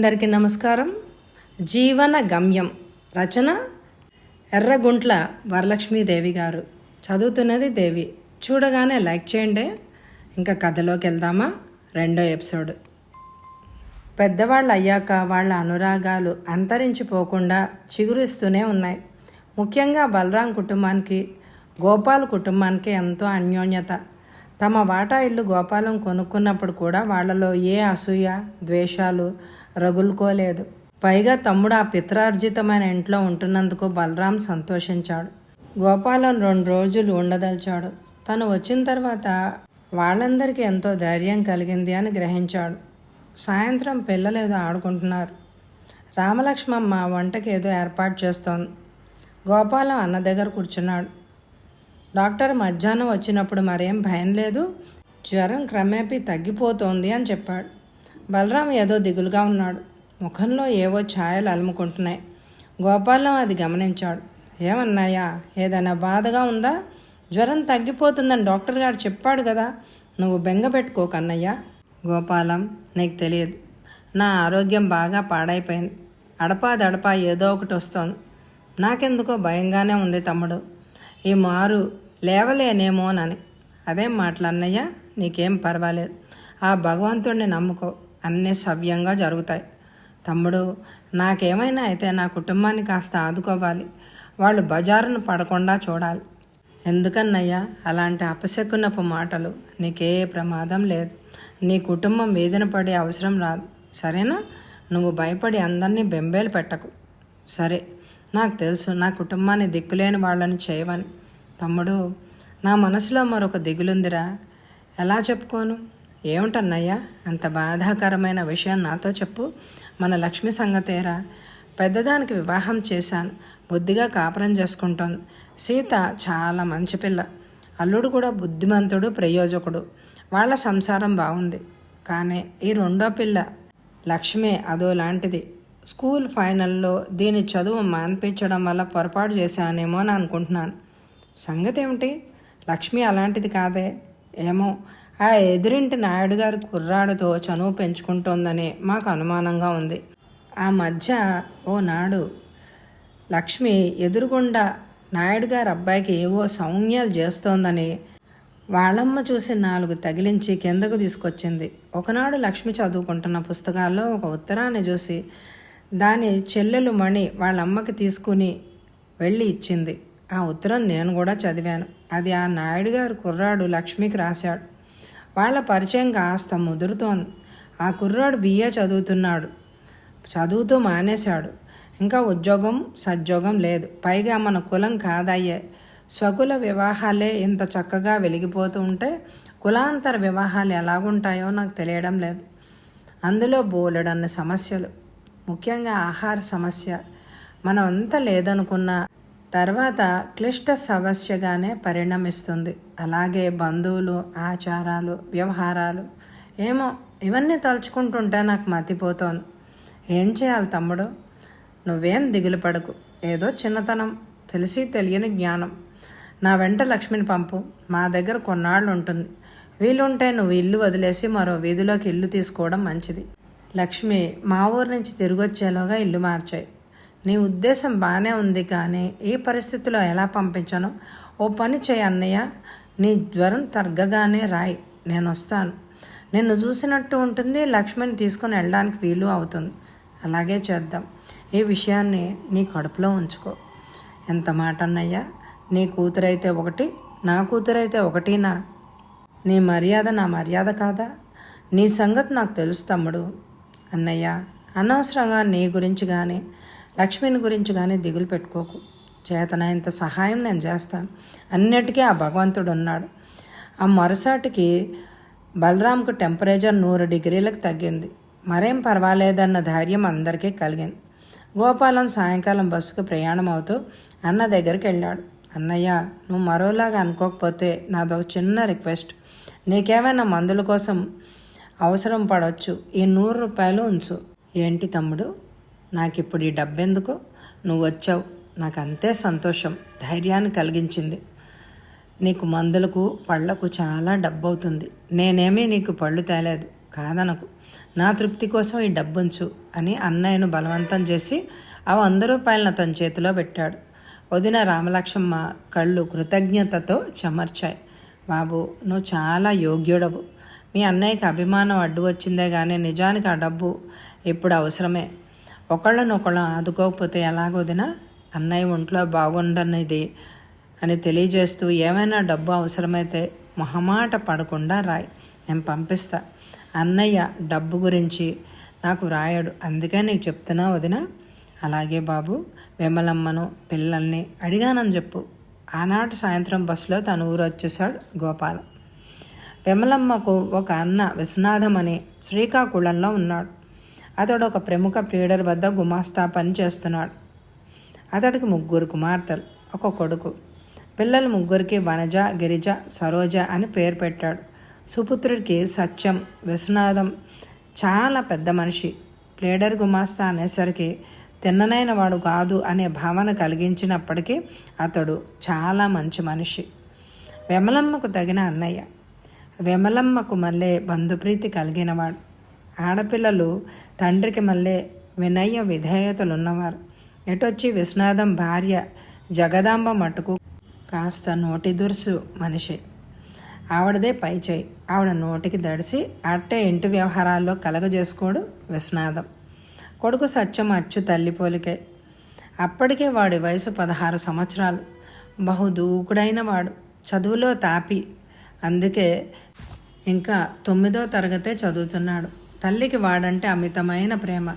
అందరికీ నమస్కారం. జీవన గమ్యం రచన ఎర్రగుంట్ల వరలక్ష్మీదేవి గారు. చదువుతున్నది దేవి. చూడగానే లైక్ చేయండి. ఇంకా కథలోకి వెళ్దామా? రెండో ఎపిసోడ్. పెద్దవాళ్ళు అయ్యాక వాళ్ళ అనురాగాలు అంతరించిపోకుండా చిగురిస్తూనే ఉన్నాయి. ముఖ్యంగా బలరాం కుటుంబానికి గోపాల్ కుటుంబానికి ఎంతో అన్యోన్యత. తమ వాటా ఇల్లు గోపాలం కొనుక్కున్నప్పుడు కూడా వాళ్ళలో ఏ అసూయ ద్వేషాలు రగులుకోలేదు. పైగా తమ్ముడు ఆ పిత్రార్జితమైన ఇంట్లో ఉంటున్నందుకు బలరాం సంతోషించాడు. గోపాలం రెండు రోజులు ఉండదలిచాడు. తను వచ్చిన తర్వాత వాళ్ళందరికీ ఎంతో ధైర్యం కలిగింది అని గ్రహించాడు. సాయంత్రం పిల్లలు ఏదో ఆడుకుంటున్నారు. రామలక్ష్మమ్మ వంటకి ఏదో ఏర్పాటు చేస్తోంది. గోపాలం అన్న దగ్గర కూర్చున్నాడు. డాక్టర్ మధ్యాహ్నం వచ్చినప్పుడు మరేం భయం లేదు. జ్వరం క్రమేపీ తగ్గిపోతోంది అని చెప్పాడు. బలరాం ఏదో దిగులుగా ఉన్నాడు. ముఖంలో ఏవో ఛాయలు అలుముకుంటున్నాయి. గోపాలం అది గమనించాడు. ఏమన్నాయా ఏదైనా బాధగా ఉందా? జ్వరం తగ్గిపోతుందని డాక్టర్ గారు చెప్పాడు కదా. నువ్వు బెంగ పెట్టుకో కన్నయ్య. గోపాలం నీకు తెలియదు. నా ఆరోగ్యం బాగా పాడైపోయింది. అడపా దడపా ఏదో ఒకటి వస్తోంది. నాకెందుకో భయంగానే ఉంది తమ్ముడు. ఈ మారు లేవలేనేమోనని. అదేం మాటలు అన్నయ్య నీకేం పర్వాలేదు. ఆ భగవంతుడిని నమ్ముకో. అన్నీ సవ్యంగా జరుగుతాయి. తమ్ముడు నాకేమైనా అయితే నా కుటుంబాన్ని కాస్త ఆదుకోవాలి. వాళ్ళు బజారును పడకుండా చూడాలి. ఎందుకన్నయ్యా అలాంటి అపశకునపు మాటలు నీకే ప్రమాదం లేదు. నీ కుటుంబం వేదన పడే అవసరం రాదు. సరేనా? నువ్వు భయపడి అందరినీ బెంబేలు పెట్టకు. సరే నాకు తెలుసు నా కుటుంబాన్ని దిక్కులేని వాళ్ళని చేయవని తమ్ముడు నా మనసులో మరొక దిగులుందిరా. ఎలా చెప్పుకోను? ఏమిటన్నయ్యా? అంత బాధాకరమైన విషయం నాతో చెప్పు. మన లక్ష్మి సంగతేరా? పెద్దదానికి వివాహం చేశాను. బుద్ధిగా కాపురం చేసుకుంటోంది. సీత చాలా మంచి పిల్ల. అల్లుడు కూడా బుద్ధిమంతుడు ప్రయోజకుడు. వాళ్ళ సంసారం బాగుంది. కానీ ఈ రెండో పిల్ల లక్ష్మి అదో లాంటిది. స్కూల్ ఫైనల్లో దీని చదువు మాన్పించడం వల్ల పొరపాటు చేశానేమో అని అనుకుంటున్నాను. సంగతి ఏమిటి లక్ష్మి అలాంటిది కాదే. ఏమో ఆ ఎదురింటి నాయుడు గారి కుర్రాడితో చనువు పెంచుకుంటోందని మాకు అనుమానంగా ఉంది. ఆ మధ్య ఓ నాడు లక్ష్మి ఎదురుగుండా నాయుడు గారి అబ్బాయికి ఏవో సౌమ్యాలు చేస్తోందని వాళ్ళమ్మ చూసి నాలుగు తగిలించి కిందకు తీసుకొచ్చింది. ఒకనాడు లక్ష్మి చదువుకుంటున్న పుస్తకాల్లో ఒక ఉత్తరాన్ని చూసి దాని చెల్లెలు మణి వాళ్ళమ్మకి తీసుకుని వెళ్ళి ఇచ్చింది. ఆ ఉత్తరం నేను కూడా చదివాను. అది ఆ నాయుడు గారు కుర్రాడు లక్ష్మికి రాశాడు. వాళ్ళ పరిచయం కాస్త ముదురుతోంది. ఆ కుర్రాడు బిఏ చదువుతున్నాడు. చదువుతూ మానేశాడు. ఇంకా ఉద్యోగం సద్యోగం లేదు. పైగా మన కులం కాదయ్యే. స్వకుల వివాహాలే ఇంత చక్కగా వెలిగిపోతూ ఉంటే కులాంతర వివాహాలు ఎలాగుంటాయో నాకు తెలియడం లేదు. అందులో బోలెడన్న సమస్యలు. ముఖ్యంగా ఆహార సమస్య. మనం అంత లేదనుకున్న తర్వాత క్లిష్ట సమస్యగానే పరిణమిస్తుంది. అలాగే బంధువులు ఆచారాలు వ్యవహారాలు ఏమో ఇవన్నీ తలుచుకుంటుంటే నాకు మతిపోతోంది. ఏం చేయాలి తమ్ముడు? నువ్వేం దిగులు పడకు. ఏదో చిన్నతనం తెలిసి తెలియని జ్ఞానం. నా వెంట లక్ష్మిని పంపు. మా దగ్గర కొన్నాళ్ళు ఉంటుంది వీలుంటే నువ్వు ఇల్లు వదిలేసి మరో వీధిలోకి ఇల్లు తీసుకోవడం మంచిది. లక్ష్మి మా ఊరు నుంచి తిరిగొచ్చేలోగా ఇల్లు మార్చాయి. నీ ఉద్దేశం బాగానే ఉంది కానీ ఈ పరిస్థితిలో ఎలా పంపించను? ఓ పని చేయి అన్నయ్య. నీ జ్వరం తగ్గగానే రాయి. నేను వస్తాను. నిన్ను చూసినట్టు ఉంటుంది. లక్ష్మిని తీసుకొని వెళ్ళడానికి వీలు అవుతుంది. అలాగే చేద్దాం. ఈ విషయాన్ని నీ కడుపులో ఉంచుకో. ఎంత మాట అన్నయ్యా? నీ కూతురైతే ఒకటి నా కూతురైతే ఒకటినా? నీ మర్యాద నా మర్యాద కాదా? నీ సంగతి నాకు తెలుసు తమ్ముడు. అన్నయ్య అనవసరంగా నీ గురించి కానీ లక్ష్మిని గురించి కానీ దిగులు పెట్టుకోకు. చేతనైనంత సహాయం నేను చేస్తాను. అన్నిటికీ ఆ భగవంతుడు ఉన్నాడు. ఆ మరుసాటికి బలరాంకు టెంపరేచర్ నూరు డిగ్రీలకు తగ్గింది. మరేం పర్వాలేదన్న ధైర్యం అందరికీ కలిగింది. గోపాలం సాయంకాలం బస్సుకు ప్రయాణం అవుతూ అన్న దగ్గరికి వెళ్ళాడు. అన్నయ్య నువ్వు మరోలాగా అనుకోకపోతే నాదో చిన్న రిక్వెస్ట్. నీకేమైనా మందుల కోసం అవసరం పడవచ్చు ఈ నూరు రూపాయలు ఉంచు. ఏంటి తమ్ముడు? నాకు ఇప్పుడు ఈ డబ్బెందుకు? నువ్వు వచ్చావు నాకు అంతే సంతోషం. ధైర్యాన్ని కలిగించింది. నీకు మందులకు పళ్ళకు చాలా డబ్బు అవుతుంది నేనేమీ నీకు పళ్ళు తేలేదు. కాదనకు. నా తృప్తి కోసం ఈ డబ్బుంచు అని అన్నయ్యను బలవంతం చేసి ఆ వంద రూపాయలను అతని చేతిలో పెట్టాడు. వదిన రామలక్ష్మమ్మ కళ్ళు కృతజ్ఞతతో చెమర్చాయి. బాబు నువ్వు చాలా యోగ్యుడవు. మీ అన్నయ్యకి అభిమానం అడ్డు వచ్చిందే కానీ నిజానికి ఆ డబ్బు ఇప్పుడు అవసరమే. ఒకళ్ళనొకళ్ళు ఆదుకోకపోతే ఎలాగొదినా అన్నయ్య ఒంట్లో బాగుండనిది అని తెలియజేస్తూ ఏమైనా డబ్బు అవసరమైతే మొహమాట పడకుండా రాయి నేను పంపిస్తా. అన్నయ్య డబ్బు గురించి నాకు రాయడు అందుకే నీకు చెప్తున్నా వదిన. అలాగే బాబు విమలమ్మను పిల్లల్ని అడిగానని చెప్పు. ఆనాటి సాయంత్రం బస్సులో తను ఊరు వచ్చేసాడు గోపాల. విమలమ్మకు ఒక అన్న విశ్వనాథం అని శ్రీకాకుళంలో ఉన్నాడు. అతడు ఒక ప్రముఖ ప్లీడర్ వద్ద గుమాస్తా పని చేస్తున్నాడు. అతడికి ముగ్గురు కుమార్తెలు ఒక కొడుకు. పిల్లలు ముగ్గురికి వనజ గిరిజ సరోజ అని పేరు పెట్టాడు. సుపుత్రుడికి సత్యం విశ్వనాథం చాలా పెద్ద మనిషి. ప్లేడర్ గుమాస్తా అనేసరికి తిన్ననైన వాడు కాదు అనే భావన కలిగించినప్పటికీ అతడు చాలా మంచి మనిషి. విమలమ్మకు తగిన అన్నయ్య. విమలమ్మకు మళ్ళీ బంధుప్రీతి కలిగినవాడు. ఆడపిల్లలు తండ్రికి మళ్ళీ వినయ విధేయతలు ఉన్నవారు ఎటొచ్చి విశ్వనాథం భార్య జగదాంబ మటుకు కాస్త నోటి దురుసు మనిషి. ఆవిడదే పై చేయి. ఆవిడ నోటికి దడిసి అట్టే ఇంటి వ్యవహారాల్లో కలగజేసుకోడు విశ్వనాథం. కొడుకు సత్యం అచ్చు తల్లి పోలికే. అప్పటికే వాడి వయసు పదహారు సంవత్సరాలు. బహు దూకుడైన వాడు. చదువులో తాపి. అందుకే ఇంకా తొమ్మిదో తరగతే చదువుతున్నాడు. తల్లికి వాడంటే అమితమైన ప్రేమ.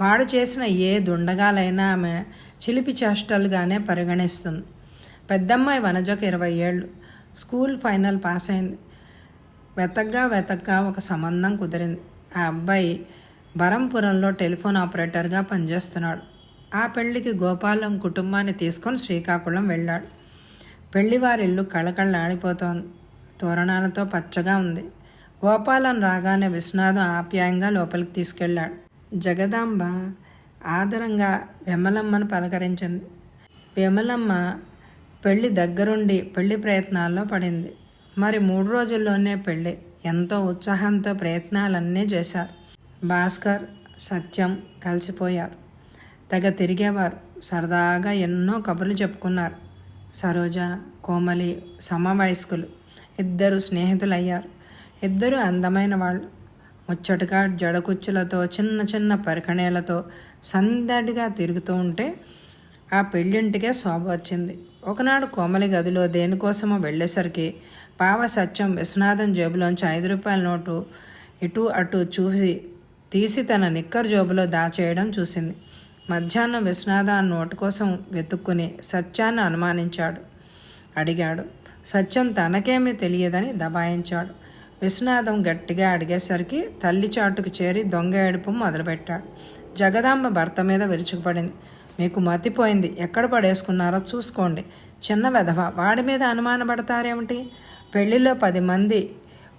వాడు చేసిన ఏ దుండగాలైనా ఆమె చిలిపి చేష్టలుగానే పరిగణిస్తుంది. పెద్దమ్మాయి వనజకు ఇరవై ఏళ్ళు. స్కూల్ ఫైనల్ పాస్ అయింది. వెతగ్గా వెతగ్గా ఒక సంబంధం కుదిరింది. ఆ అబ్బాయి బరంపురంలో టెలిఫోన్ ఆపరేటర్గా పనిచేస్తున్నాడు. ఆ పెళ్ళికి గోపాలం కుటుంబాన్ని తీసుకొని శ్రీకాకుళం వెళ్ళాడు. పెళ్ళివారిల్లు కళకళ కళకళలాడిపోతోంది. తోరణాలతో పచ్చగా ఉంది. గోపాలం రాగానే విశ్వనాథం ఆప్యాయంగా లోపలికి తీసుకెళ్ళాడు. జగదాంబ ఆదరంగా విమలమ్మను పలకరించింది. విమలమ్మ పెళ్ళి దగ్గరుండి పెళ్ళి ప్రయత్నాల్లో పడింది. మరి మూడు రోజుల్లోనే పెళ్ళి. ఎంతో ఉత్సాహంతో ప్రయత్నాలన్నీ చేశారు. భాస్కర్ సత్యం కలిసిపోయారు. తెగ తిరిగేవారు. సరదాగా ఎన్నో కబుర్లు చెప్పుకున్నారు. సరోజ కోమలి సమవయస్కులు ఇద్దరు స్నేహితులయ్యారు. ఇద్దరు అందమైన వాళ్ళు. ముచ్చటగా జడకుచ్చులతో చిన్న చిన్న పరికణేలతో సందడిగా తిరుగుతూ ఉంటే ఆ పెళ్ళింటికే శోభ వచ్చింది. ఒకనాడు కోమలి గదిలో దేనికోసమో వెళ్ళేసరికి పావ సత్యం విశ్వనాథం జేబులోంచి ఐదు రూపాయల నోటు ఇటు అటు చూసి తీసి తన నిక్కర్ జోబులో దాచేయడం చూసింది. మధ్యాహ్నం విశ్వనాథ ఆ నోటు కోసం వెతుక్కుని సత్యాన్ని అనుమానించాడు. అడిగాడు. సత్యం తనకేమీ తెలియదని దబాయించాడు. విశ్వనాథం గట్టిగా అడిగేసరికి తల్లి చాటుకు చేరి దొంగ ఏడుపు మొదలుపెట్టాడు. జగదాంబ భర్త మీద విరుచుకుపడింది. మీకు మతిపోయింది. ఎక్కడ పడేసుకున్నారో చూసుకోండి. చిన్న వెధవ. వాడి మీద అనుమానపడతారేమిటి? పెళ్ళిలో పది మంది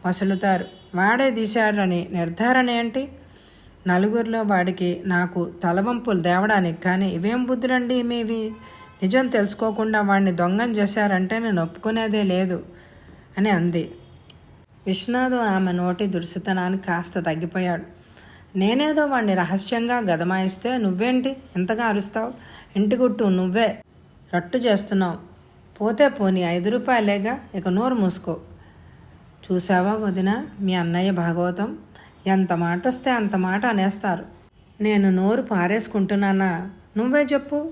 వసులుతారు వాడే తీశారని నిర్ధారణ ఏంటి? నలుగురిలో వాడికి నాకు తలవంపులు తేవడానికి కానీ ఇవేం బుద్ధులండి మీవి? నిజం తెలుసుకోకుండా వాడిని దొంగం చేశారంటే నేను ఒప్పుకునేదే లేదు అని అంది. విశ్వనాథు ఆమె నోటి దురుసుతనానికి కాస్త తగ్గిపోయాడు. నేనేదో వాణ్ణి రహస్యంగా గదమాయిస్తే నువ్వేంటి? ఎంతగా అరుస్తావు? ఇంటి గుట్టు నువ్వే. రట్టు చేస్తున్నావు. పోతే పోని ఐదు రూపాయలేగా? ఇక నోరు మూసుకో. చూసావా వదిన? మీ అన్నయ్య భాగవతం. ఎంత మాట వస్తే అంత మాట అనేస్తారు. నేను నోరు పారేసుకుంటున్నానా? నువ్వే చెప్పు.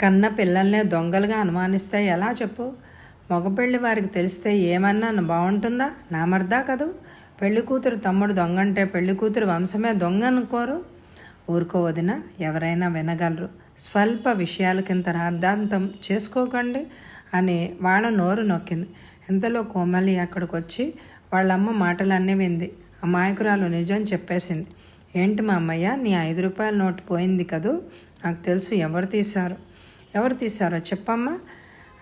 కన్న పిల్లల్నే దొంగలుగా అనుమానిస్తే ఎలా చెప్పు? మగపెళ్ళి వారికి తెలిస్తే ఏమన్నా బాగుంటుందా నా మర్దా కదూ? పెళ్ళి కూతురు తమ్ముడు దొంగంటే పెళ్ళి కూతురు వంశమే దొంగ అనుకోరు? ఊరుకోవదిన ఎవరైనా వినగలరు. స్వల్ప విషయాలకింత రాద్ధాంతం చేసుకోకండి అని వాళ్ళ నోరు నొక్కింది. ఇంతలో కోమలి అక్కడికి వచ్చి వాళ్ళమ్మ మాటలన్నీ వింది. అమాయకురాలు నిజం చెప్పేసింది. ఏంటి మా అమ్మయ్య నీ ఐదు రూపాయల నోటు పోయింది కదూ? నాకు తెలుసు ఎవరు తీశారు. ఎవరు తీశారో చెప్పమ్మా.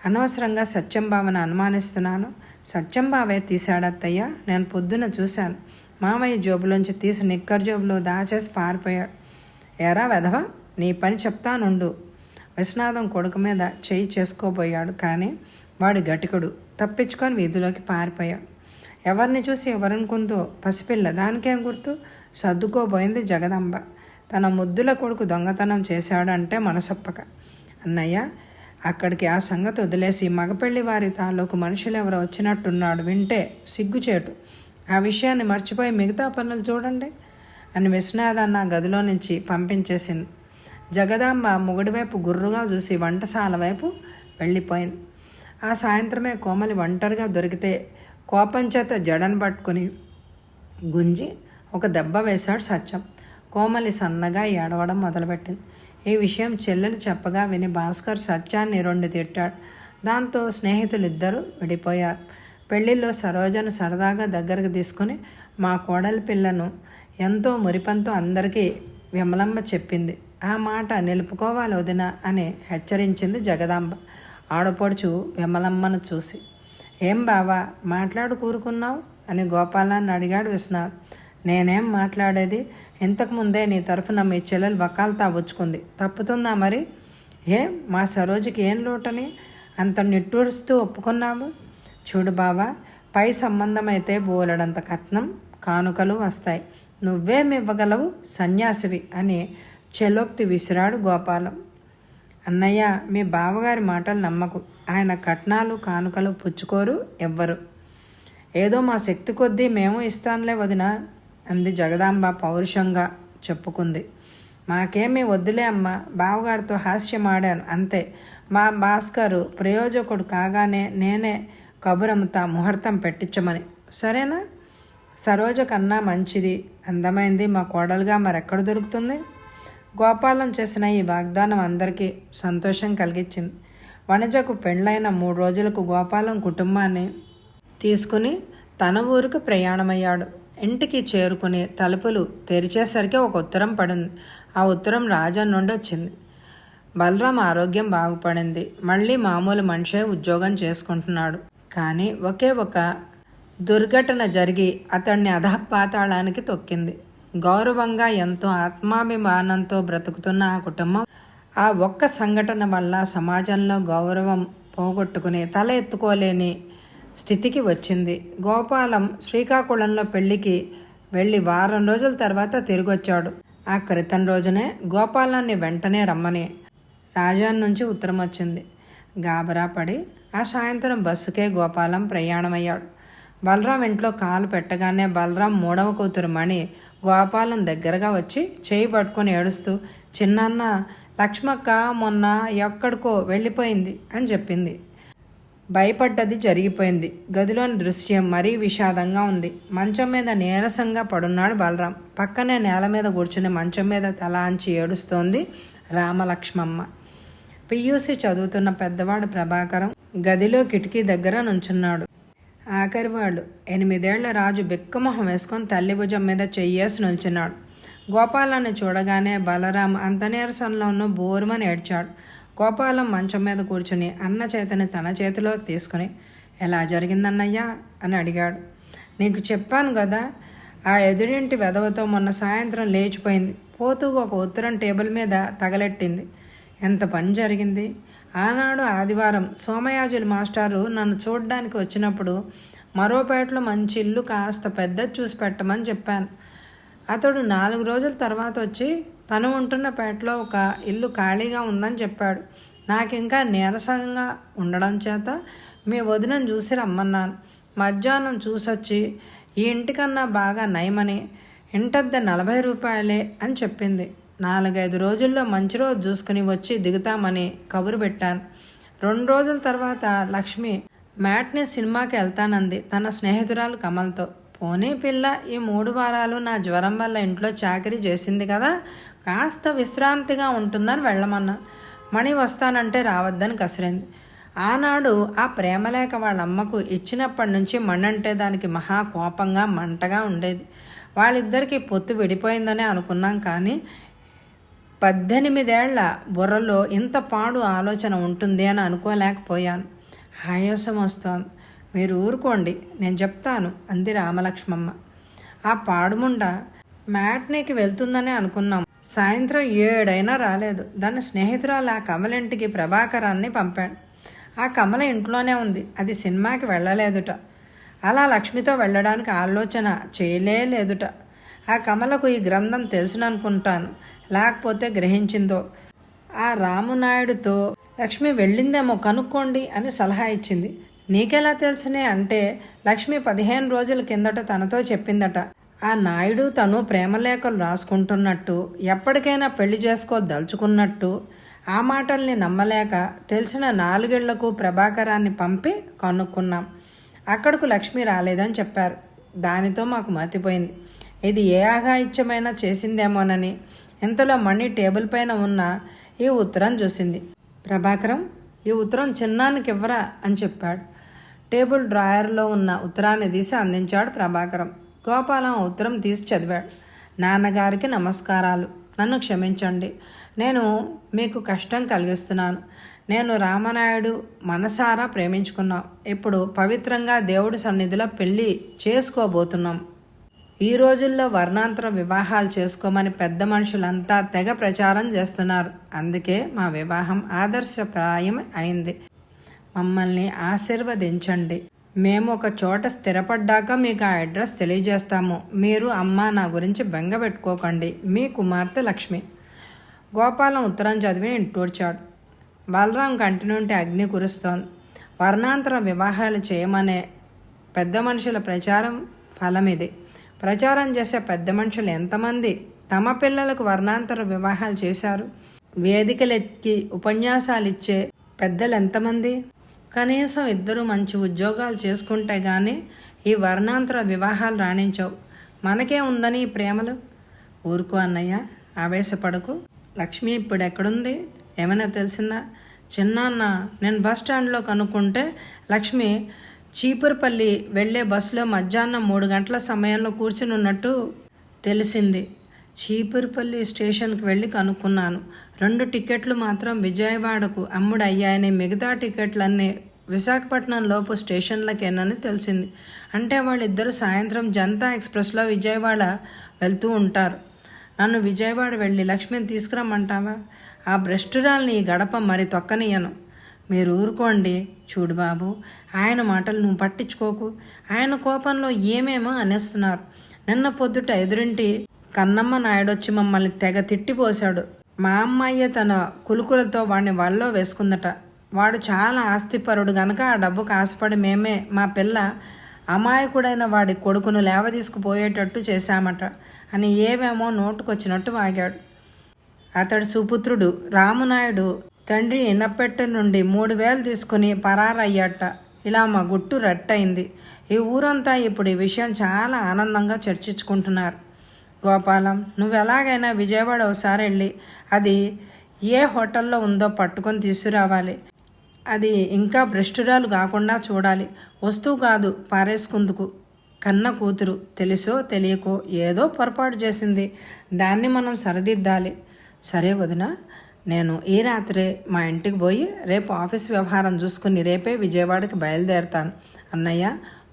అనవసరంగా సత్యం బావను అనుమానిస్తున్నాను. సత్యం బావే తీశాడత్తయ్య నేను పొద్దున చూశాను. మామయ్య జోబులోంచి తీసి నిక్కర్ జోబులో దాచేసి పారిపోయాడు. ఎరా వెధవ నీ పని చెప్తానుండు. విశ్వనాథం కొడుకు మీద చేయి చేసుకోబోయాడు కానీ వాడు గటికుడు తప్పించుకొని వీధిలోకి పారిపోయాడు. ఎవరిని చూసి ఎవరనుకుందో పసిపిల్ల దానికేం గుర్తు? సర్దుకోబోయింది జగదంబ. తన ముద్దుల కొడుకు దొంగతనం చేశాడంటే మనసొప్పక. అన్నయ్య అక్కడికి ఆ సంగతి వదిలేసి మగపెళ్ళి వారి తాలూకు మనుషులు ఎవరో వచ్చినట్టున్నాడు వింటే సిగ్గుచేటు. ఆ విషయాన్ని మర్చిపోయి మిగతా పనులు చూడండి అని విశ్వనాథ్ నా గదిలో నుంచి పంపించేసింది. జగదాంబ మొగుడి వైపు గుర్రుగా చూసి వంటశాల వైపు వెళ్ళిపోయింది. ఆ సాయంత్రమే కోమలి ఒంటరిగా దొరికితే కోపం చేత జడను పట్టుకుని గుంజి ఒక దెబ్బ వేశాడు సత్యం. కోమలి సన్నగా ఏడవడం మొదలుపెట్టింది. ఈ విషయం చెల్లెలు చెప్పగా విని భాస్కర్ సత్యాన్ని రెండు తిట్టాడు. దాంతో స్నేహితులిద్దరూ విడిపోయారు. పెళ్ళిలో సరోజను సరదాగా దగ్గరకు తీసుకుని మా కోడలి పిల్లను ఎంతో మురిపంతో అందరికీ విమలమ్మ చెప్పింది. ఆ మాట నిలుపుకోవాలి వదిన అని హెచ్చరించింది జగదాంబ. ఆడపడుచు విమలమ్మను చూసి ఏం బావా మాట్లాడు కూరుకున్నావు? అని గోపాలాన్ని అడిగాడు విశ్వనాథ్. నేనేం మాట్లాడేది? ఇంతకుముందే నీ తరఫున మీ చెల్లెలు వకాల్తా వచ్చుకుంది తప్పుతుందా మరి? ఏ మా సరోజకి ఏం లోటని? అంత నిట్టూరుస్తూ ఒప్పుకున్నాము. చూడు బావా పై సంబంధమైతే బోలెడంత కట్నం కానుకలు వస్తాయి. నువ్వేమివ్వగలవు? సన్యాసివి అని చెలోక్తి విసిరాడు గోపాలం. అన్నయ్య మీ బావగారి మాటలు నమ్మకు. ఆయన కట్నాలు కానుకలు పుచ్చుకోరు ఎవ్వరు. ఏదో మా శక్తి కొద్దీ మేము ఇస్తానులే వదిన. అంది జగదాంబ పౌరుషంగా చెప్పుకుంది. మాకేమీ వద్దులే అమ్మ బావగారితో హాస్యం ఆడాను అంతే. మా భాస్కరు ప్రయోజకుడు కాగానే నేనే కబురమ్ముతా ముహూర్తం పెట్టించమని. సరేనా? సరోజ కన్నా మంచిది. అందమైంది మా కోడలుగా మరెక్కడ దొరుకుతుంది? గోపాలం చేసిన ఈ వాగ్దానం అందరికీ సంతోషం కలిగించింది. వనజకు పెండ్లైన మూడు రోజులకు గోపాలం కుటుంబాన్ని తీసుకుని తన ఊరికి ప్రయాణమయ్యాడు. ఇంటికి చేరుకుని తలుపులు తెరిచేసరికి ఒక ఉత్తరం పడింది. ఆ ఉత్తరం రాజన్ నుండి వచ్చింది. బలరాం ఆరోగ్యం బాగుపడింది. మళ్ళీ మామూలు మనిషే ఉద్యోగం చేసుకుంటున్నాడు. కానీ ఒకే ఒక దుర్ఘటన జరిగి అతన్ని అధపాతాళానికి తొక్కింది. గౌరవంగా ఎంతో ఆత్మాభిమానంతో బ్రతుకుతున్న ఆ కుటుంబం ఆ ఒక్క సంఘటన వల్ల సమాజంలో గౌరవం పోగొట్టుకుని తల ఎత్తుకోలేని స్థితికి వచ్చింది. గోపాలం శ్రీకాకుళంలో పెళ్ళికి వెళ్ళి వారం రోజుల తర్వాత తిరిగొచ్చాడు. ఆ క్రితం రోజునే గోపాలాన్ని వెంటనే రమ్మని రాజాన్ నుంచి ఉత్తరం వచ్చింది గాబరా పడి ఆ సాయంత్రం బస్సుకే గోపాలం ప్రయాణమయ్యాడు. బలరాం ఇంట్లో కాలు పెట్టగానే బలరాం మూడవ కూతురు మణి గోపాలం దగ్గరగా వచ్చి చేయి పట్టుకొని ఏడుస్తూ చిన్నాన్న లక్ష్మక్క మొన్న ఎక్కడికో వెళ్ళిపోయింది అని చెప్పింది. భయపడ్డది జరిగిపోయింది. గదిలోని దృశ్యం మరీ విషాదంగా ఉంది. మంచం మీద నీరసంగా పడున్నాడు బలరాం. పక్కనే నేల మీద కూర్చుని మంచం మీద తల అంచి ఏడుస్తోంది రామలక్ష్మమ్మ. పియూసి చదువుతున్న పెద్దవాడు ప్రభాకరం గదిలో కిటికీ దగ్గర నుంచున్నాడు. ఆఖరివాడు ఎనిమిదేళ్ళ రాజు బిక్కమొహం వేసుకొని తల్లి భుజం మీద చెయ్యేసి నిల్చున్నాడు గోపాలాన్ని చూడగానే బలరాం అంత నీరసంలోనూ బోరుమని ఏడ్చాడు. గోపాలం మంచం మీద కూర్చుని అన్న చేతిని తన చేతిలోకి తీసుకుని ఎలా జరిగిందన్నయ్యా? అని అడిగాడు. నీకు చెప్పాను కదా ఆ ఎదురింటి వెధవతో మొన్న సాయంత్రం లేచిపోయింది. పోతూ ఒక ఉత్తరం టేబుల్ మీద తగలెట్టింది. ఎంత పని జరిగింది? ఆనాడు ఆదివారం సోమయాజులు మాస్టారు నన్ను చూడడానికి వచ్చినప్పుడు మరోపేటలో మంచి ఇల్లు కాస్త పెద్ద చూసి పెట్టమని చెప్పాను. అతడు నాలుగు రోజుల తర్వాత వచ్చి తను ఉంటున్న పేటలో ఒక ఇల్లు ఖాళీగా ఉందని చెప్పాడు. నాకు ఇంకా నీరసంగా ఉండడం చేత మీ వదినను చూసి రమ్మన్నాను. మధ్యాహ్నం చూసొచ్చి ఈ ఇంటికన్నా బాగా నయమని ఇంటద్దె నలభై రూపాయలే అని చెప్పింది. నాలుగైదు రోజుల్లో మంచి రోజు చూసుకుని వచ్చి దిగుతామని కబురు పెట్టాను. రెండు రోజుల తర్వాత లక్ష్మి మ్యాట్ని సినిమాకి వెళ్తానంది తన స్నేహితురాలు కమల్తో. పోనీ పిల్ల ఈ మూడు వారాలు నా జ్వరం వల్ల ఇంట్లో చాకరీ చేసింది కదా కాస్త విశ్రాంతిగా ఉంటుందని వెళ్ళమన్నా. మణి వస్తానంటే రావద్దని కసిరింది. ఆనాడు ఆ ప్రేమలేఖ వాళ్ళ అమ్మకు ఇచ్చినప్పటి నుంచి మణంటే దానికి మహా కోపంగా మంటగా ఉండేది. వాళ్ళిద్దరికీ పొత్తు విడిపోయిందనే అనుకున్నాం కానీ పద్దెనిమిదేళ్ళ బుర్రలో ఇంత పాడు ఆలోచన ఉంటుంది అని అనుకోలేకపోయాను. ఆయాసం వస్తోంది. మీరు ఊరుకోండి నేను చెప్తాను అంది రామలక్ష్మమ్మ. ఆ పాడుముండ మ్యాట్నీకి వెళ్తుందనే అనుకున్నాం. సాయంత్రం ఏడైనా రాలేదు. దాని స్నేహితురాలు ఆ కమలింటికి ప్రభాకరాన్ని పంపాడు. ఆ కమల ఇంట్లోనే ఉంది. అది సినిమాకి వెళ్ళలేదుట. అలా లక్ష్మితో వెళ్ళడానికి ఆలోచన చేయలే లేదుట ఆ కమలకు ఈ గ్రంథం తెలుసుననుకుంటాను. లేకపోతే గ్రహించిందో? ఆ రామునాయుడుతో లక్ష్మి వెళ్ళిందేమో కనుక్కోండి అని సలహా ఇచ్చింది. నీకెలా తెలుసునే అంటే లక్ష్మి పదిహేను రోజుల కిందట తనతో చెప్పిందట. ఆ నాయుడు తను ప్రేమలేఖలు రాసుకుంటున్నట్టు ఎప్పటికైనా పెళ్ళి చేసుకోదలుచుకున్నట్టు ఆ మాటల్ని నమ్మలేక తెలిసిన నాలుగేళ్ళకు ప్రభాకరాన్ని పంపి కనుక్కున్నాం. అక్కడకు లక్ష్మి రాలేదని చెప్పారు. దానితో మాకు మతిపోయింది. ఇది ఏ ఆఘాయిత్యమైనా చేసిందేమోనని ఇంతలో మణి టేబుల్ పైన ఉన్న ఈ ఉత్తరం చూసింది. ప్రభాకరం ఈ ఉత్తరం చిన్నానికి ఇవ్వరా అని చెప్పాడు. టేబుల్ డ్రాయర్లో ఉన్న ఉత్తరాన్ని తీసి అందించాడు ప్రభాకరం. గోపాలం ఉత్తరం తీసి చదివాడు. నాన్నగారికి నమస్కారాలు. నన్ను క్షమించండి. నేను మీకు కష్టం కలిగిస్తున్నాను. నేను రామనాయుడు మనసారా ప్రేమించుకున్నాం. ఇప్పుడు పవిత్రంగా దేవుడి సన్నిధిలో పెళ్ళి చేసుకోబోతున్నాం. ఈ రోజుల్లో వర్ణాంతర వివాహాలు చేసుకోమని పెద్ద మనుషులంతా తెగ ప్రచారం చేస్తున్నారు. అందుకే మా వివాహం ఆదర్శప్రాయం అయింది. మమ్మల్ని ఆశీర్వదించండి. మేము ఒక చోట స్థిరపడ్డాక మీకు ఆ అడ్రస్ తెలియజేస్తాము. మీరు అమ్మ నా గురించి బెంగ పెట్టుకోకండి. మీ కుమార్తె లక్ష్మి. గోపాలం ఉత్తరం చదివి ఇంటూడ్చాడు బలరాం కంటి నుండి అగ్ని కురుస్తోంది. వర్ణాంతర వివాహాలు చేయమనే పెద్ద మనుషుల ప్రచారం ఫలం ఇది ప్రచారం చేసే పెద్ద మనుషులు ఎంతమంది? తమ పిల్లలకు వర్ణాంతర వివాహాలు చేశారు. వేదికలెక్కి ఉపన్యాసాలు ఇచ్చే పెద్దలు ఎంతమంది? కనీసం ఇద్దరు మంచి ఉద్యోగాలు చేసుకుంటే కానీ ఈ వర్ణాంతర వివాహాలు రాణించవు. మనకే ఉందని ఈ ప్రేమలు? ఊరుకో అన్నయ్య ఆవేశపడకు. లక్ష్మి ఇప్పుడు ఎక్కడుంది? ఏమైనా తెలిసిందా? చిన్నాన్న నేను బస్ స్టాండ్లో కనుక్కుంటే లక్ష్మి చీపురుపల్లి వెళ్ళే బస్సులో మధ్యాహ్నం మూడు గంటల సమయంలో కూర్చుని ఉన్నట్టు తెలిసింది. చీపురుపల్లి స్టేషన్కి వెళ్ళి కనుక్కున్నాను. రెండు టికెట్లు మాత్రం విజయవాడకు అమ్ముడయ్యాయని మిగతా టికెట్లన్నీ విశాఖపట్నం లోపు స్టేషన్లకేనని తెలిసింది. అంటే వాళ్ళిద్దరూ సాయంత్రం జనతా ఎక్స్ప్రెస్లో విజయవాడ వెళ్తూ ఉంటారు. నన్ను విజయవాడ వెళ్ళి లక్ష్మిని తీసుకురమ్మంటావా? ఆ భ్రష్టురాల్ని ఈ గడప మరి తొక్కనియను మీరు ఊరుకోండి. చూడు బాబు ఆయన మాటలు నువ్వు పట్టించుకోకు. ఆయన కోపంలో ఏమేమో అనేస్తున్నారు. నిన్న పొద్దుట ఎదురింటి కన్నమ్మ నాయుడొచ్చి మమ్మల్ని తెగ తిట్టిపోశాడు. మా అమ్మాయి తన కులుకులతో వాడిని వల్లో వేసుకుందట. వాడు చాలా ఆస్తిపరుడు గనక ఆ డబ్బుకు ఆశపడి మేమే మా పిల్ల అమాయకుడైన వాడి కొడుకును లేవదీసుకుపోయేటట్టు చేశామట అని ఏవేమో నోటుకొచ్చినట్టు వాగాడు. అతడి సుపుత్రుడు రామునాయుడు తండ్రి ఇనపెట్టె నుండి మూడు వేలు తీసుకుని పరారయ్యాట. ఇలా మా గుట్టు రట్టయింది. ఈ ఊరంతా ఇప్పుడు ఈ విషయం చాలా ఆనందంగా చర్చించుకుంటున్నారు. గోపాలం నువ్వు ఎలాగైనా విజయవాడ ఒకసారి వెళ్ళి అది ఏ హోటల్లో ఉందో పట్టుకొని తీసుకురావాలి. అది ఇంకా భ్రష్టురాలు కాకుండా చూడాలి. వస్తువు కాదు పారేసుకుందుకు. కన్న కూతురు తెలుసో తెలియకో ఏదో పొరపాటు చేసింది. దాన్ని మనం సరిదిద్దాలి. సరే వదిన నేను ఈ రాత్రే మా ఇంటికి పోయి రేపు ఆఫీస్ వ్యవహారం చూసుకుని రేపే విజయవాడకి బయలుదేరుతాను. అన్నయ్య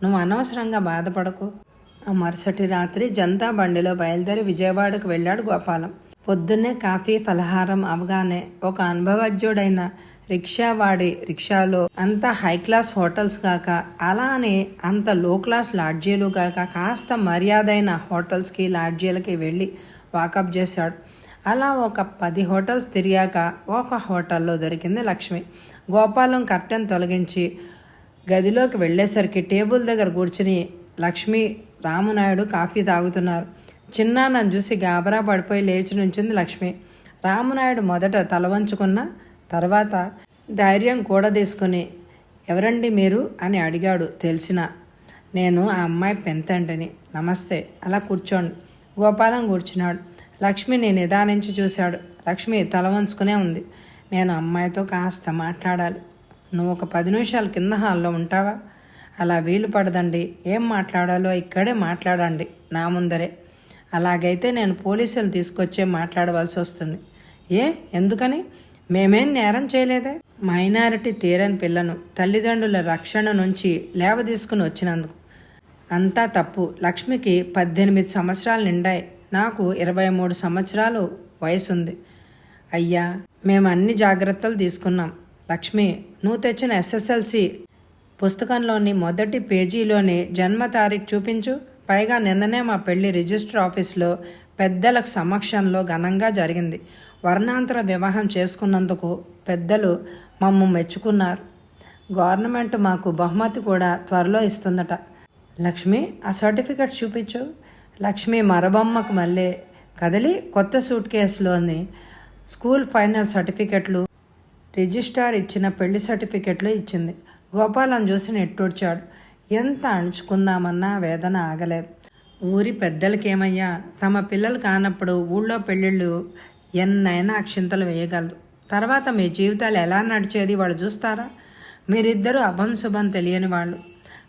నువ్వు అనవసరంగా బాధపడకు. ఆ మరుసటి రాత్రి జనతా బండిలో బయలుదేరి విజయవాడకు వెళ్ళాడు గోపాలం. పొద్దున్నే కాఫీ ఫలహారం అవగానే ఒక అనుభవజ్ఞుడైన రిక్షావాడి రిక్షాలో అంత హై క్లాస్ హోటల్స్ కాక అలానే అంత లో క్లాస్ లాడ్జీలు కాక కాస్త మర్యాదైన హోటల్స్కి లాడ్జీలకి వెళ్ళి వాకప్ చేశాడు. అలా ఒక పది హోటల్స్ తిరిగాక ఒక హోటల్లో దొరికింది లక్ష్మి. గోపాలం కర్టెన్ తొలగించి గదిలోకి వెళ్ళేసరికి టేబుల్ దగ్గర కూర్చుని లక్ష్మి రామునాయుడు కాఫీ తాగుతున్నారు. చిన్నాన్నను చూసి గాబరా పడిపోయి లేచి నుంచింది లక్ష్మి. రామునాయుడు మొదట తల వంచుకున్న తర్వాత ధైర్యం కూడా తీసుకుని ఎవరండి మీరు? అని అడిగాడు తెలిసిన. నేను ఆ అమ్మాయి పెంతంటిని. నమస్తే. అలా కూర్చోండి. గోపాలం కూర్చున్నాడు. లక్ష్మిని నిదానించి చూశాడు. లక్ష్మి తల వంచుకునే ఉంది. నేను అమ్మాయితో కాస్త మాట్లాడాలి. నువ్వు ఒక పది నిమిషాల కింద హాల్లో ఉంటావా? అలా వీలు పడదండి. ఏం మాట్లాడాలో ఇక్కడే మాట్లాడండి నా ముందరే. అలాగైతే నేను పోలీసులు తీసుకొచ్చే మాట్లాడవలసి వస్తుంది. ఏ? ఎందుకని? మేమేం నేరం చేయలేదే? మైనారిటీ తీరని పిల్లను తల్లిదండ్రుల రక్షణ నుంచి లేవ తీసుకుని వచ్చినందుకు. అంతా తప్పు. లక్ష్మికి పద్దెనిమిది సంవత్సరాలు నిండాయి. నాకు ఇరవై మూడు సంవత్సరాలు వయసుంది. అయ్యా మేము అన్ని జాగ్రత్తలు తీసుకున్నాం. లక్ష్మి నువ్వు తెచ్చిన ఎస్ఎస్ఎల్సి పుస్తకంలోని మొదటి పేజీలోని జన్మ తారీఖు చూపించు. పైగా నిన్ననే మా పెళ్ళి రిజిస్టర్ ఆఫీస్లో పెద్దల సమక్షంలో ఘనంగా జరిగింది. వర్ణాంతర వివాహం చేసుకున్నందుకు పెద్దలు మమ్ము మెచ్చుకున్నారు. గవర్నమెంట్ మాకు బహుమతి కూడా త్వరలో ఇస్తుందట. లక్ష్మి ఆ సర్టిఫికెట్ చూపించు. లక్ష్మి మరబొమ్మకు మళ్ళీ కదిలి కొత్త సూట్ కేసులోని స్కూల్ ఫైనల్ సర్టిఫికెట్లు రిజిస్ట్రార్ ఇచ్చిన పెళ్ళి సర్టిఫికెట్లు ఇచ్చింది. గోపాలం చూసి నెట్టూడ్చాడు. ఎంత అణుచుకుందామన్నా వేదన ఆగలేదు. ఊరి పెద్దలకేమయ్యా తమ పిల్లలు కానప్పుడు ఊళ్ళో పెళ్ళిళ్ళు ఎన్నైనా అక్షింతలు వేయగలరు. తర్వాత మీ జీవితాలు ఎలా నడిచేది వాళ్ళు చూస్తారా? మీరిద్దరూ అభం శుభం తెలియని వాళ్ళు.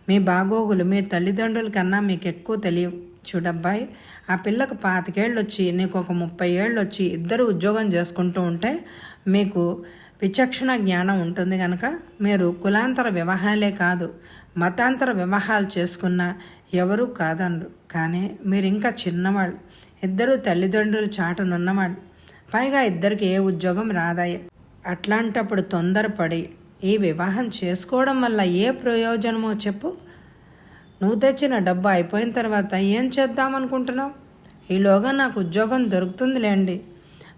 మీ బాగోగులు మీ తల్లిదండ్రుల కన్నా మీకు ఎక్కువ తెలియవు. చూడబ్బాయి ఆ పిల్లకు పాతికేళ్ళు వచ్చి నీకు ఒక ముప్పై ఏళ్ళు వచ్చి ఇద్దరు ఉద్యోగం చేసుకుంటూ ఉంటే మీకు విచక్షణ జ్ఞానం ఉంటుంది కనుక మీరు కులాంతర వివాహాలే కాదు మతాంతర వివాహాలు చేసుకున్న ఎవరూ కాదనరు కానీ మీరు ఇంకా చిన్నవాళ్ళు ఇద్దరు తల్లిదండ్రులు చాటునున్నవాళ్ళు పైగా ఇద్దరికి ఏ ఉద్యోగం రాదాయ. అట్లాంటప్పుడు తొందరపడి ఈ వివాహం చేసుకోవడం వల్ల ఏ ప్రయోజనమో చెప్పు. నువ్వు తెచ్చిన డబ్బు అయిపోయిన తర్వాత ఏం చేద్దామనుకుంటున్నావు? ఈలోగా నాకు ఉద్యోగం దొరుకుతుందిలేండి.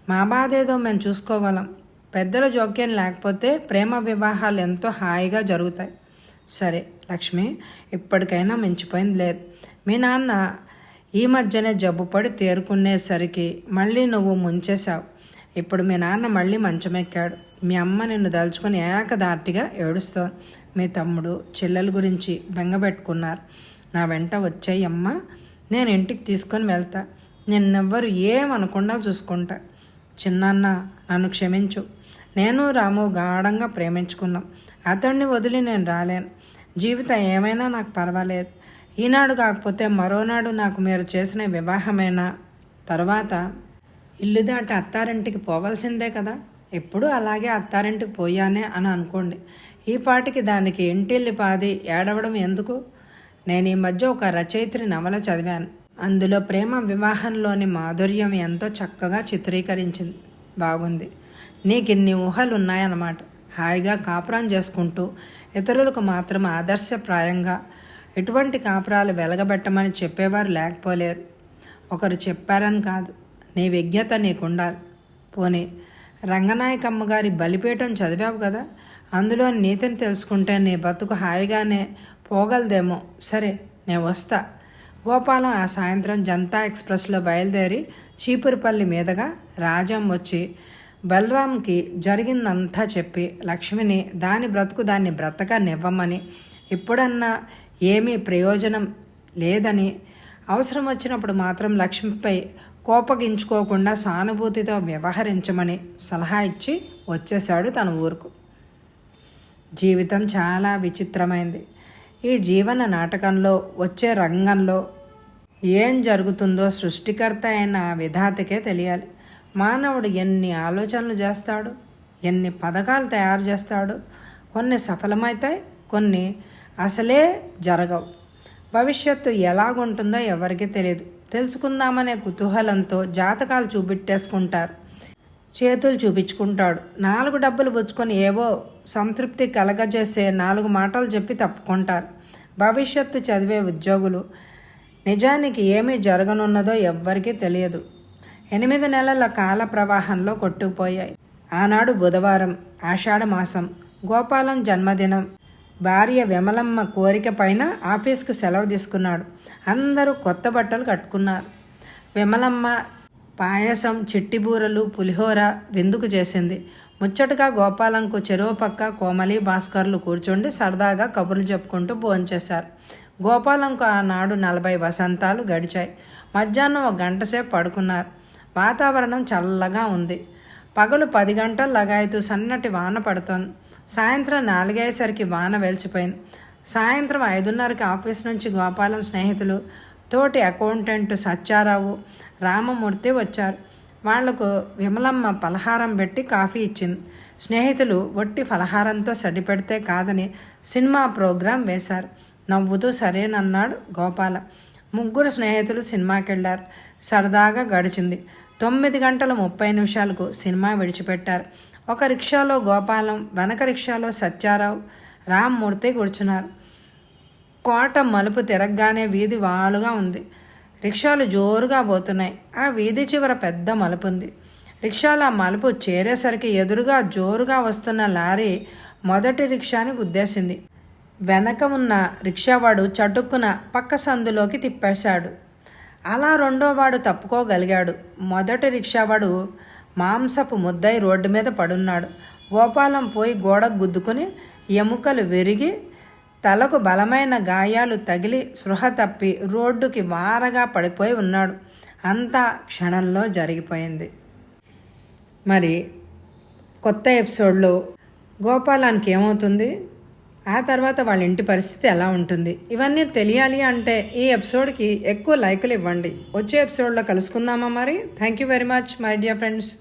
మా బాధ ఏదో మేము చూసుకోగలం. పెద్దల జోక్యం లేకపోతే ప్రేమ వివాహాలు ఎంతో హాయిగా జరుగుతాయి. సరే లక్ష్మి ఇప్పటికైనా మించిపోయింది లేదు. మీ నాన్న ఈ మధ్యనే జబ్బుపడి తేరుకునేసరికి మళ్ళీ నువ్వు ముంచేశావు. ఇప్పుడు మీ నాన్న మళ్ళీ మంచమెక్కాడు. మీ అమ్మ నిన్ను దలుచుకొని ఏకదార్టిగా ఏడుస్తోంది. మీ తమ్ముడు చెల్లెల గురించి బెంగపెట్టుకున్నారు. నా వెంట వచ్చాయి అమ్మ నేను ఇంటికి తీసుకొని వెళ్తా. నిన్నెవ్వరు ఏమనకుండా చూసుకుంటా. చిన్నన్న నన్ను క్షమించు. నేను రాము గాఢంగా ప్రేమించుకున్నాం. అతడిని వదిలి నేను రాలేను. జీవితం ఏమైనా నాకు పర్వాలేదు. ఈనాడు కాకపోతే మరోనాడు నాకు మీరు చేసిన వివాహమైనా? తర్వాత ఇల్లు దాటి అత్తారింటికి పోవాల్సిందే కదా? ఎప్పుడు అలాగే అత్తారింటికి పోయానే అని అనుకోండి. ఈ పాటికి దానికి ఇంటిల్లి పాది ఏడవడం ఎందుకు? నేను ఈ మధ్య ఒక రచయిత్రి నవల చదివాను. అందులో ప్రేమ వివాహంలోని మాధుర్యం ఎంతో చక్కగా చిత్రీకరించింది. బాగుంది. నీకు ఇన్ని ఊహలు హాయిగా కాపురం చేసుకుంటూ ఇతరులకు మాత్రం ఆదర్శప్రాయంగా ఎటువంటి కాపురాలు వెలగబెట్టమని చెప్పేవారు లేకపోలేరు. ఒకరు చెప్పారని కాదు. నీ విజ్ఞత నీకుండాలి. పోనీ రంగనాయకమ్మ గారి బలిపీఠం చదివావు కదా? అందులో నీతిని తెలుసుకుంటే నీ బతుకు హాయిగానే పోగలదేమో. సరే నేను వస్తా. గోపాలం ఆ సాయంత్రం జనతా ఎక్స్ప్రెస్లో బయలుదేరి చీపురుపల్లి మీదుగా రాజం వచ్చి బలరాంకి జరిగిందంతా చెప్పి లక్ష్మిని దాని బ్రతుకు దాన్ని బ్రతకనివ్వమని ఇప్పుడన్నా ఏమీ ప్రయోజనం లేదని అవసరం వచ్చినప్పుడు మాత్రం లక్ష్మిపై కోపగించుకోకుండా సానుభూతితో వ్యవహరించమని సలహా ఇచ్చి వచ్చేశాడు తన ఊరుకు. జీవితం చాలా విచిత్రమైంది. ఈ జీవన నాటకంలో వచ్చే రంగంలో ఏం జరుగుతుందో సృష్టికర్త అయిన విధాతకే తెలియాలి. మానవుడు ఎన్ని ఆలోచనలు చేస్తాడు ఎన్ని పథకాలు తయారు చేస్తాడు కొన్ని సఫలమవుతాయి కొన్ని అసలే జరగవు. భవిష్యత్తు ఎలాగుంటుందో ఎవరికీ తెలియదు. తెలుసుకుందామనే కుతూహలంతో జాతకాలు చూపెట్టేసుకుంటారు. చేతులు చూపించుకుంటాడు. నాలుగు డబ్బులు పుచ్చుకొని ఏవో సంతృప్తి కలగజేసే నాలుగు మాటలు చెప్పి తప్పుకుంటారు. భవిష్యత్తు చదివే ఉద్యోగులు నిజానికి ఏమీ జరగనున్నదో ఎవ్వరికీ తెలియదు. ఎనిమిది నెలల కాల ప్రవాహంలో కొట్టుకుపోయాయి. ఆనాడు బుధవారం ఆషాఢమాసం గోపాలం జన్మదినం. భార్య విమలమ్మ కోరిక పైన ఆఫీస్కు సెలవు తీసుకున్నాడు. అందరూ కొత్త బట్టలు కట్టుకున్నారు. విమలమ్మ పాయసం చిట్టిబూరలు పులిహోర విందుకు చేసింది. ముచ్చటగా గోపాలంకు చెరువు పక్క కోమలి భాస్కర్లు కూర్చుండి సరదాగా కబుర్లు చెప్పుకుంటూ భోంచేశారు. గోపాలంకు ఆనాడు నలభై వసంతాలు గడిచాయి. మధ్యాహ్నం ఒక గంట సేపు పడుకున్నారు. వాతావరణం చల్లగా ఉంది. పగలు పది గంటల లగాయతూ సన్నటి వాన పడుతోంది. సాయంత్రం నాలుగయ్యేసరికి వాన వెలిచిపోయింది. సాయంత్రం ఐదున్నరకి ఆఫీస్ నుంచి గోపాలం స్నేహితులు తోటి అకౌంటెంట్ సత్యారావు రామమూర్తి వచ్చారు. వాళ్ళకు విమలమ్మ పలహారం పెట్టి కాఫీ ఇచ్చింది. స్నేహితులు వట్టి ఫలహారంతో సరిపెడితే కాదని సినిమా ప్రోగ్రాం వేశారు. నవ్వుతూ సరేనన్నాడు గోపాల. ముగ్గురు స్నేహితులు సినిమాకి వెళ్ళారు సరదాగా గడిచింది. తొమ్మిది గంటల ముప్పై నిమిషాలకు సినిమా విడిచిపెట్టారు. ఒక రిక్షాలో గోపాలం వెనక రిక్షాలో సత్యారావు రామ్మూర్తి కూర్చున్నారు. కోట మలుపు తిరగగానే వీధి వాలుగా ఉంది. రిక్షాలు జోరుగా పోతున్నాయి. ఆ వీధి చివర పెద్ద మలుపు ఉంది. రిక్షాలు ఆ మలుపు చేరేసరికి ఎదురుగా జోరుగా వస్తున్న లారీ మొదటి రిక్షాని గుద్దేసింది. వెనక ఉన్న రిక్షావాడు చటుక్కున పక్క సందులోకి తిప్పేశాడు. అలా రెండోవాడు తప్పుకోగలిగాడు. మొదటి రిక్షావాడు మాంసపు ముద్దై రోడ్డు మీద పడున్నాడు. గోపాలం పోయి గోడకు గుద్దుకుని ఎముకలు విరిగి తలకు బలమైన గాయాలు తగిలి సృహ తప్పి రోడ్డుకి వారగా పడిపోయి ఉన్నాడు. అంతా క్షణంలో జరిగిపోయింది. మరి కొత్త ఎపిసోడ్లో గోపాలానికి ఏమవుతుంది? ఆ తర్వాత వాళ్ళ ఇంటి పరిస్థితి ఎలా ఉంటుంది? ఇవన్నీ తెలియాలి అంటే ఈ ఎపిసోడ్కి ఎక్కువ లైకులు ఇవ్వండి. వచ్చే ఎపిసోడ్లో కలుసుకుందామా మరి? Thank you very much my dear friends